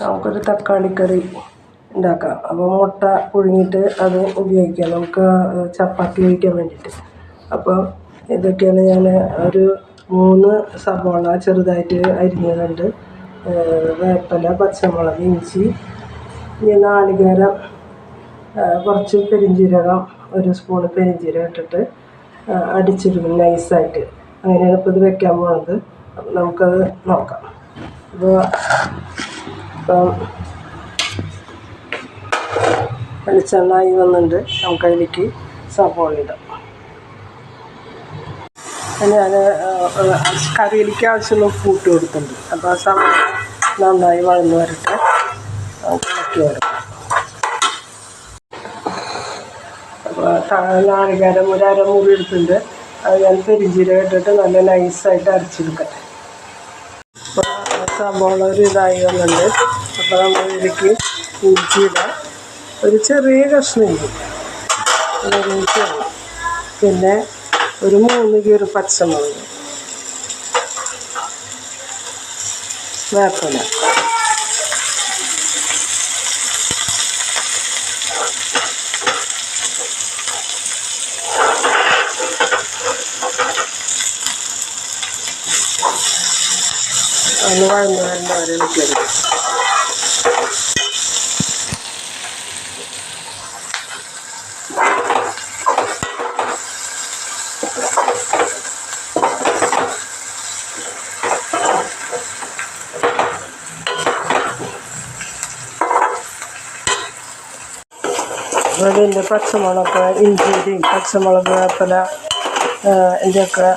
നമുക്കൊരു തക്കാളിക്കറി ഉണ്ടാക്കാം. അപ്പോൾ മുട്ട പുഴുങ്ങിയിട്ട് അത് ഉപയോഗിക്കാം. നമുക്ക് ചപ്പാത്തി കഴിക്കാൻ വേണ്ടിയിട്ട്. അപ്പോൾ ഇതൊക്കെയാണ് ഞാൻ ഒരു മൂന്ന് സവാള ചെറുതായിട്ട് അരിഞ്ഞതുണ്ട്. വേപ്പില പച്ചമുളക് ഇഞ്ചി ഇനി നാളികേരം കുറച്ച് പെരിഞ്ജീരകം ഒരു സ്പൂണ് പെരിഞ്ജീരകം ഇട്ടിട്ട് അടിച്ചിടും നൈസായിട്ട്. അങ്ങനെയാണ് ഇപ്പോൾ ഇത് വെക്കാൻ പോകുന്നത് നമുക്കത് നോക്കാം. അപ്പോൾ ഇപ്പം വെളിച്ചെണ്ണായി വന്നിട്ട് നമുക്ക് അതിലേക്ക് സവാള ഇടാം. ഞാൻ കറിയിലേക്ക് ആവശ്യമുള്ള ഇട്ട് കൊടുത്തിട്ടുണ്ട്. അപ്പോൾ ആ സവാള നന്നായി വളർന്നു വരട്ടെ. ഇളക്കി വരാം. അപ്പോൾ നാളികാരം ഒരു അരമുറി എടുത്തിട്ടുണ്ട്. അത് ഞാൻ പെരിഞ്ചീരം ഇട്ടിട്ട് നല്ല നൈസായിട്ട് അരച്ചെടുക്കട്ടെ. അപ്പോൾ സവാള ഒരു ഇതായി വന്നിട്ടുണ്ട്. അപ്പോൾ നമ്മൾ ഇഞ്ചിയിടാം ഇഞ്ചി ഒരു ചെറിയ കഷ്ണം ഇഞ്ചി പിന്നെ ഒരു മൂന്ന് കീറ് പച്ചമുളക്. വേപ്പില. ഒന്ന് വഴന്ന് വരേണ്ട വരെ അതിന്റെ പച്ചമുളക് ഇഞ്ചിയുടെയും പച്ചമുളക് വേപ്പില ഇതൊക്കെ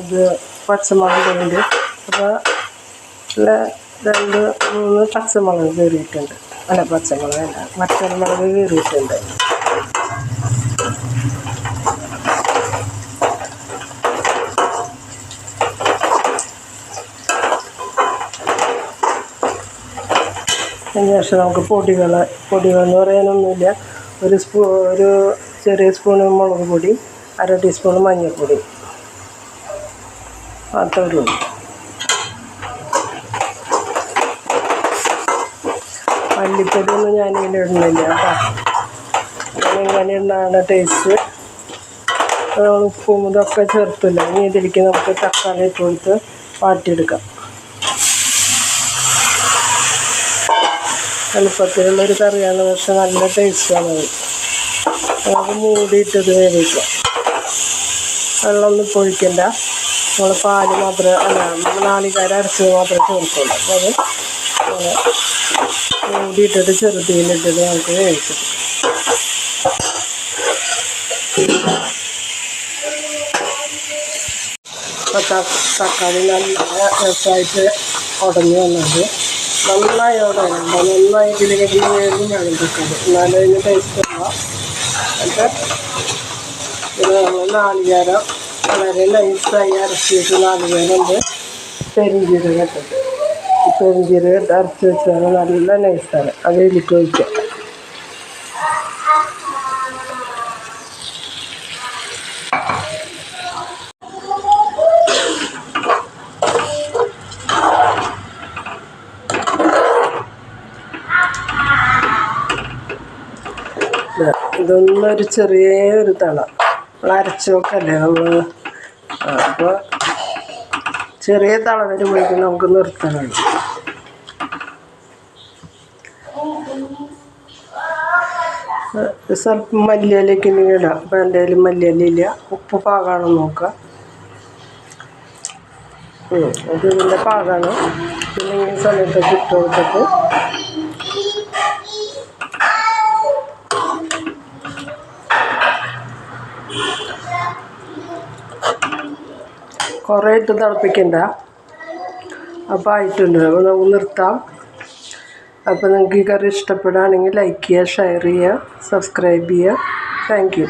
ഇത് പച്ചമുളക് ഉണ്ട്. അപ്പോൾ രണ്ട് മൂന്ന് പച്ചമുളക് കീറിയിട്ടുണ്ട്. അല്ല പച്ചമുളക് അല്ല മറ്റൊരുമുളക് കീറിയിട്ടുണ്ട്. അതിന് ശേഷം നമുക്ക് പൊടികൾ എന്ന് പറയാനൊന്നുമില്ല. ഒരു സ്പൂ ഒരു ചെറിയ സ്പൂണ് മുളക് പൊടി അര ടീസ്പൂൺ മഞ്ഞൾപ്പൊടി. ഉള്ളൂ. മല്ലിപ്പൊടിയൊന്നും ഞാനിങ്ങനെ ഇടുന്നില്ല കേട്ടോ. ഇങ്ങനെ ഇടുന്നതാണ് ടേസ്റ്റ് ഉപ്പും ഇതൊക്കെ ചേർത്തില്ല. ഇനി ഇതിലേക്ക് നമുക്ക് തക്കാളി ഇട്ട് കൊടുത്ത് വാട്ടിയെടുക്കാം. എളുപ്പത്തിലുള്ളൊരു കറിയാണ് പക്ഷെ നല്ല ടേസ്റ്റാണ് നമുക്ക് മൂടിയിട്ടത് വേവിക്കാം വെള്ളമൊന്നും പൊഴിക്കണ്ട നമ്മൾ പാൽ മാത്രമേ അല്ല നമ്മൾ നാളികാരം അരച്ചത് മാത്രമേ ചേർക്കുള്ളൂ. അപ്പോൾ അത് മൂടിയിട്ടിട്ട് ചെറുതീയിലിട്ടിട്ട് നമുക്ക് വേവിക്കാം. തക്കാളി നല്ല രസമായിട്ട് ഉടഞ്ഞു വന്നത്. നന്നായി അവിടെ നന്നായി ഇതിലേക്ക് വേഗം വേണം എന്നാലേ അതിന് ടേസ്റ്റ് ഇത് നമ്മൾ നാളികേരം വളരെ നൈസായി അരച്ചിട്ട് നാളികേരം ഉണ്ട് ഇട്ട് അരച്ച് വെച്ചാൽ നല്ല നൈസാണ് അത് എനിക്ക് ഒഴിക്കാം. ഇത് ഇതൊന്നും ഒരു ചെറിയ ഒരു തള. നമ്മൾ വെക്കല്ലേ നമ്മൾ അപ്പോൾ ചെറിയ തള വരുമ്പോഴേക്കും നമുക്ക് നിർത്തണം. സ്വല്പം മല്ലിയിലേക്ക് ഇങ്ങനെ ഇടാം. അപ്പം എന്റെ കയ്യിൽ മല്ലിയില ഇല്ല. ഉപ്പ് പാകാണോ നോക്കുക. ഇത് ഇതിന്റെ പാകമാണ് പിന്നെ ഈ സമയത്തൊക്കെ ഇട്ട് കൊടുത്തിട്ട് കുറേ ഇട്ട് തിളപ്പിക്കണ്ട. അപ്പോൾ ആയിട്ടുണ്ട്. അപ്പോൾ നമുക്ക് നിർത്താം. അപ്പോൾ നിങ്ങൾക്ക് ഈ കറി ഇഷ്ടപ്പെടുകയാണെങ്കിൽ ലൈക്ക് ചെയ്യുക ഷെയർ ചെയ്യുക സബ്സ്ക്രൈബ് ചെയ്യുക. താങ്ക്